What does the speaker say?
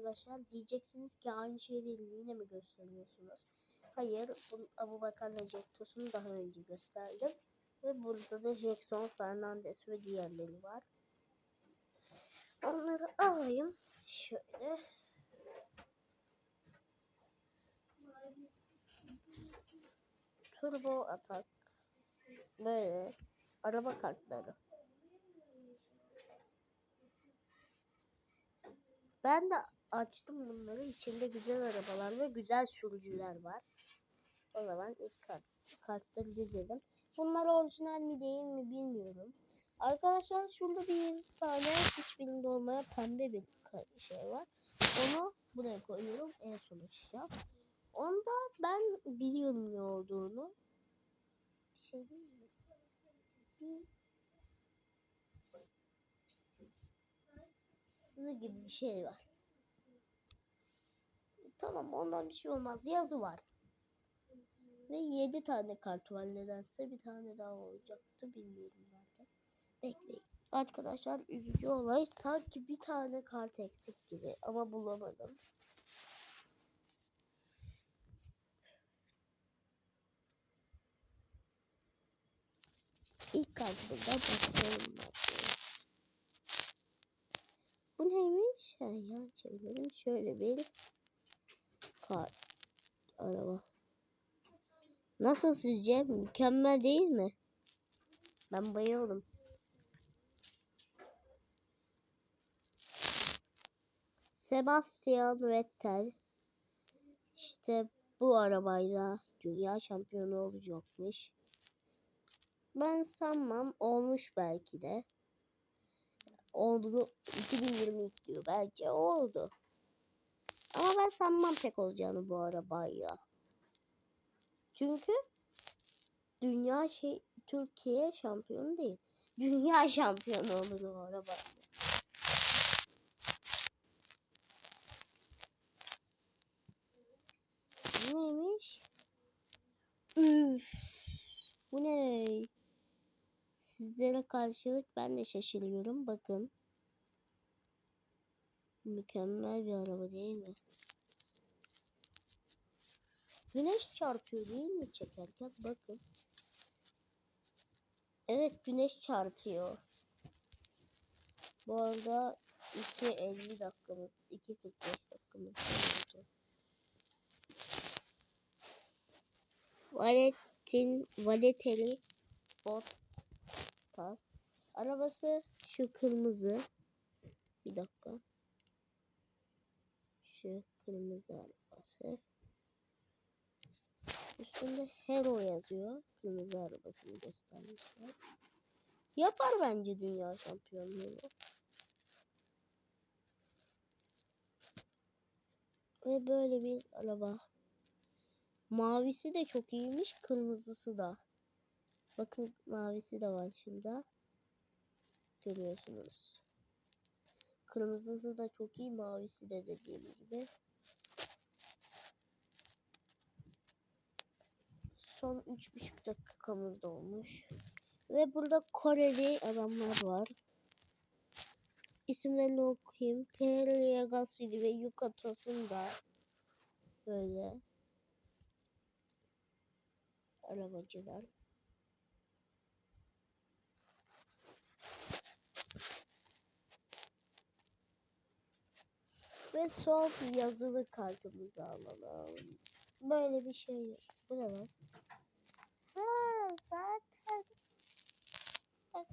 arkadaşlar. Diyeceksiniz ki aynı şeyleri yine mi gösteriyorsunuz? Hayır. Bu Abu Bakar'la Jack Tosun'u daha önce gösterdim. Ve burada da Jackson Fernandez ve diğerleri var. Onları alayım. Şöyle. Turbo atak. Böyle. Araba kartları. Ben de açtım bunları. İçinde güzel arabalar ve güzel sürücüler var. O zaman ilk kart, kartları dizelim. Bunlar orijinal mi değil mi bilmiyorum. Arkadaşlar şurada bir tane hiçbirinde olmayan pembe bir şey var. Onu buraya koyuyorum. En son açacağım. Onda ben biliyorum ne olduğunu. Bir şey değil mi? Bir gibi bir şey var. Tamam ondan bir şey olmaz. Yazı var. Ve 7 tane kart var nedense. Bir tane daha olacaktı. Bilmiyorum zaten. Bekleyin. Arkadaşlar üzücü olay. Sanki bir tane kart eksik gibi. Ama bulamadım. İlk başlayalım. başlayalım. Bu neymiş? Ha, yan çevirelim. Şöyle bir kart. Araba. Nasıl sizce? Mükemmel değil mi? Ben bayıldım. Sebastian Vettel işte bu arabayla dünya şampiyonu olacakmış. Ben sanmam olmuş belki de. Oldu 2022 diyor belki oldu. Ama ben sanmam pek olacağını bu arabayla. Çünkü dünya şey Türkiye şampiyonu değil. Dünya şampiyonu olur o araba. Neymiş? Üf. Bu ne? Sizlere karşılık ben de şaşırıyorum. Bakın. Mükemmel bir araba değil mi? Güneş çarpıyor değil mi çekerken? Bakın. Evet güneş çarpıyor. Bu arada 2.50 dakikamız, 2.45 dakikamız oldu. Valetin, Valeteli Bottas. Arabası şu kırmızı. Bir dakika. Şu kırmızı arabası. Üstünde Hero yazıyor. Kırmızı arabasını göstermişler. Yapar bence dünya şampiyonluğunu. Ve böyle bir araba. Mavisi de çok iyiymiş. Kırmızısı da. Bakın mavisi de var şurada. Görüyorsunuz. Kırmızısı da çok iyi. Mavisi de dediğim gibi. Son 3,5 dakikamız da olmuş. Ve burada Koreli adamlar var. İsimlerini okuyayım. Pierre Legasili ve Yuka Tosun da böyle arabacılar. Ve son yazılı kartımızı alalım. Böyle bir şey. Bu ne lan? Ha zaten. Bak